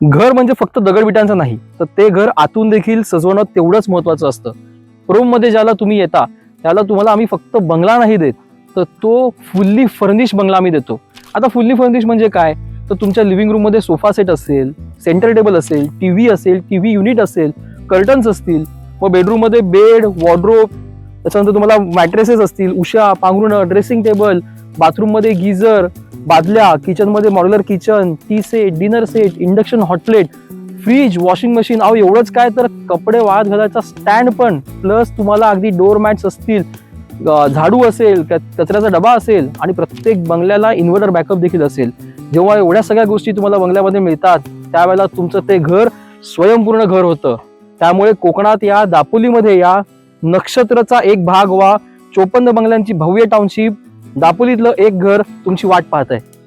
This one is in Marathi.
घर म्हणजे फक्त दगडविटांचं नाही तर ते घर आतून देखील सजवणं तेवढंच महत्वाचं असतं. रूममध्ये ज्याला तुम्ही येता त्याला तुम्हाला आम्ही फक्त बंगला नाही देत तर तो फुल्ली फर्निश बंगला आम्ही देतो. आता फुल्ली फर्निश म्हणजे काय? तर तुमच्या लिव्हिंग रूममध्ये सोफा सेट असेल सेंटर टेबल असेल टी व्ही असेल टी व्ही युनिट असेल कर्टन्स असतील मग बेडरूममध्ये बेड वॉर्ड्रोब त्याच्यानंतर तुम्हाला मॅट्रेसेस असतील उशा पांघरुणं ड्रेसिंग टेबल बाथरूममध्ये गिझर बादल्या किचनमध्ये modular kitchen tea set dinner set induction hotplate fridge washing machine अहो एवढंच काय तर कपडे वाळत घालायचा स्टँड पण. प्लस तुम्हाला अगदी डोर मॅट्स असतील झाडू असेल कचऱ्याचा डबा असेल आणि प्रत्येक बंगल्याला इन्व्हर्टर बॅकअप देखील असेल. जेव्हा एवढ्या सगळ्या गोष्टी तुम्हाला बंगल्यामध्ये मिळतात त्यावेळेला तुमचं ते घर स्वयंपूर्ण घर होतं. त्यामुळे कोकणात या दापोलीमध्ये या नक्षत्राचा एक भाग वा चोपन्न बंगल्यांची भव्य टाउनशिप दापोलीतलं एक घर तुमची वाट पाहत आहे.